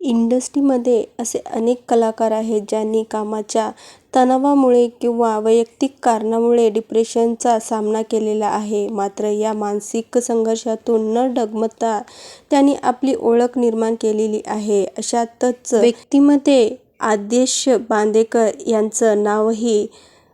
इंडस्ट्रीमध्ये असे अनेक कलाकार आहेत ज्यांनी कामाच्या तणावामुळे किंवा वैयक्तिक कारणामुळे डिप्रेशनचा सामना केलेला आहे. मात्र या मानसिक संघर्षातून न डगमगता त्यांनी आपली ओळख निर्माण केलेली आहे. अशातच व्यक्तीमध्ये आदेश बांदेकर यांचं नावही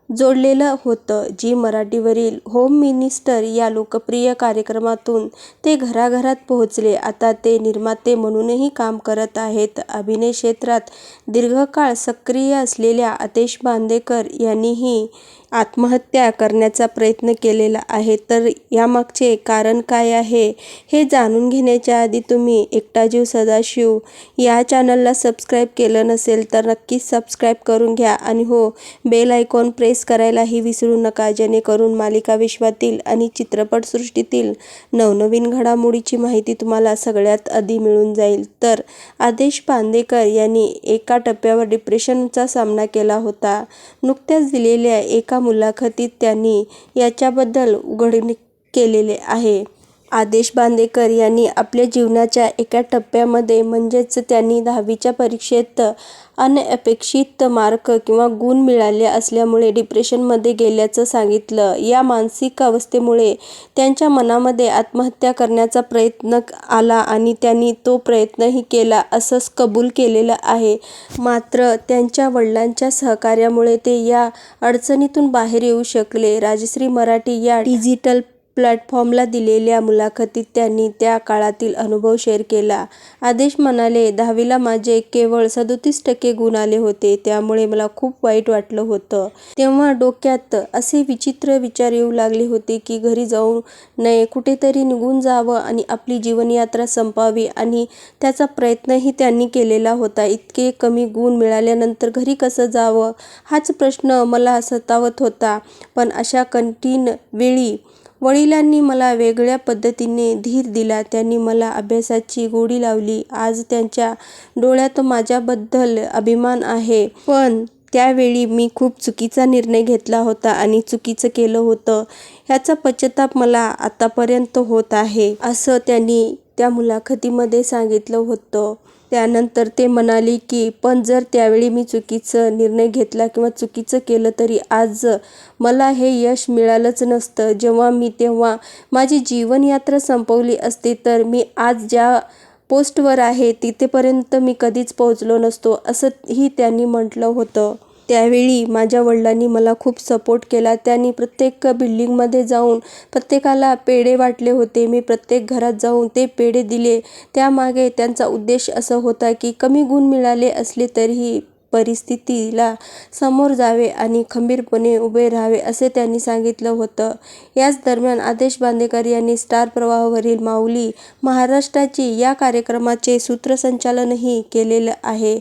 जोडलेलं होतं. जी मराठीवरील होम मिनिस्टर या लोकप्रिय कार्यक्रमातून ते घराघरात पोहोचले. आता ते निर्माते म्हणूनही काम करत आहेत. अभिनय क्षेत्रात दीर्घकाळ सक्रिय असलेल्या आतेश बांदेकर यांनीही आत्महत्या करण्याचा प्रयत्न केलेला आहे. तर यामागचे कारण काय आहे, हे जाणून घेण्याच्या आधी तुम्ही एकटा जीव सदाशिव या चॅनलला सबस्क्राईब केलं नसेल तर नक्कीच सबस्क्राईब करून घ्या आणि हो, बेल आयकॉन प्रेस करायलाही विसरू नका जेणेकरून मालिका विश्वातील आणि चित्रपटसृष्टीतील नवनवीन घडामोडीची माहिती तुम्हाला सगळ्यात आधी मिळून जाईल. तर आदेश पांदेकर यांनी एका टप्प्यावर डिप्रेशनचा सामना केला होता. नुकत्याच दिलेल्या एका मुलाखतीत त्यांनी याच्याबद्दल उघड केलेले आहे. आदेश बांदेकर यांनी आपल्या जीवनाच्या एका टप्प्यामध्ये म्हणजेच त्यांनी दहावीच्या परीक्षेत अनपेक्षित मार्क किंवा गुण मिळाले असल्यामुळे डिप्रेशनमध्ये गेल्याचं सांगितलं. या मानसिक अवस्थेमुळे त्यांच्या मनामध्ये आत्महत्या करण्याचा प्रयत्न आला आणि त्यांनी तो प्रयत्नही केला असं कबूल केलेलं आहे. मात्र त्यांच्या वडिलांच्या सहकार्यामुळे ते या अडचणीतून बाहेर येऊ शकले. राजश्री मराठी या डिजिटल प्लॅटफॉर्मला दिलेल्या मुलाखतीत त्यांनी त्या काळातील अनुभव शेअर केला. आदेश म्हणाले, दहावीला माझे केवळ सदोतीस टक्के गुण आले होते. त्यामुळे मला खूप वाईट वाटलं होतं. तेव्हा डोक्यात असे विचित्र विचार येऊ लागले होते की घरी जाऊ नये, कुठेतरी निघून जावं आणि आपली जीवनयात्रा संपवावी आणि त्याचा प्रयत्नही त्यांनी केलेला होता. इतके कमी गुण मिळाल्यानंतर घरी कसं जावं हाच प्रश्न मला सतावत होता. पण अशा कठीण वेळी वडिलांनी मला वेगळ्या पद्धतीने धीर दिला. त्यांनी मला अभ्यासाची गोडी लावली. आज त्यांच्या डोळ्यात माझ्याबद्दल अभिमान आहे. पण त्यावेळी मी खूप चुकीचा निर्णय घेतला होता आणि चुकीचं केलं होतं ह्याचा पश्चाताप मला आतापर्यंत होत आहे. असं त्यांनी त्या मुलाखतीमध्ये सांगितलं होतं. त्यानंतर ते म्हणाले की पण जर त्यावेळी मी चुकीचा निर्णय घेतला किंवा चुकीचं केलं तरी आज मला हे यश मिळालंच नसतं. जेव्हा मी तेव्हा माझी जीवनयात्रा संपवली असती तर मी आज ज्या पोस्टवर आहे तिथेपर्यंत मी कधीच पोहोचलो नसतो असंही त्यांनी म्हटलं होतं. त्यावेळी माझ्या वडिलांनी मला खूप सपोर्ट केला. त्यांनी प्रत्येक बिल्डिंगमध्ये जाऊन प्रत्येकाला पेढे वाटले होते. मी प्रत्येक घरात जाऊन ते पेढे दिले. त्यामागे त्यांचा उद्देश असा होता की कमी गुण मिळाले असले तरीही परिस्थितीला समोर जावे आणि खंबीरपणे उभे राहावे असे त्यांनी सांगितलं होतं. याच दरम्यान आदेश बांदेकर यांनी स्टार प्रवाहवरील माऊली महाराष्ट्राची या कार्यक्रमाचे सूत्रसंचालनही केलेलं आहे.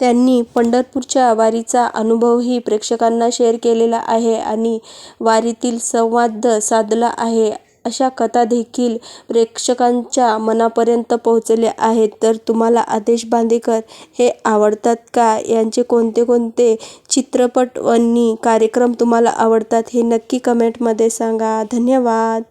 त्यांनी पंढरपूरच्या वारीचा अनुभवही प्रेक्षकांना शेअर केलेला आहे आणि वारीतील संवाद साधला आहे. अशा कथा देखील प्रेक्षकांच्या मनापर्यंत पोहोचल्या आहेत. तर तुम्हाला आदेश बांदेकर हे आवडतात का? यांचे कोणते कोणते चित्रपट आणि कार्यक्रम तुम्हाला आवडतात हे नक्की कमेंटमध्ये सांगा. धन्यवाद.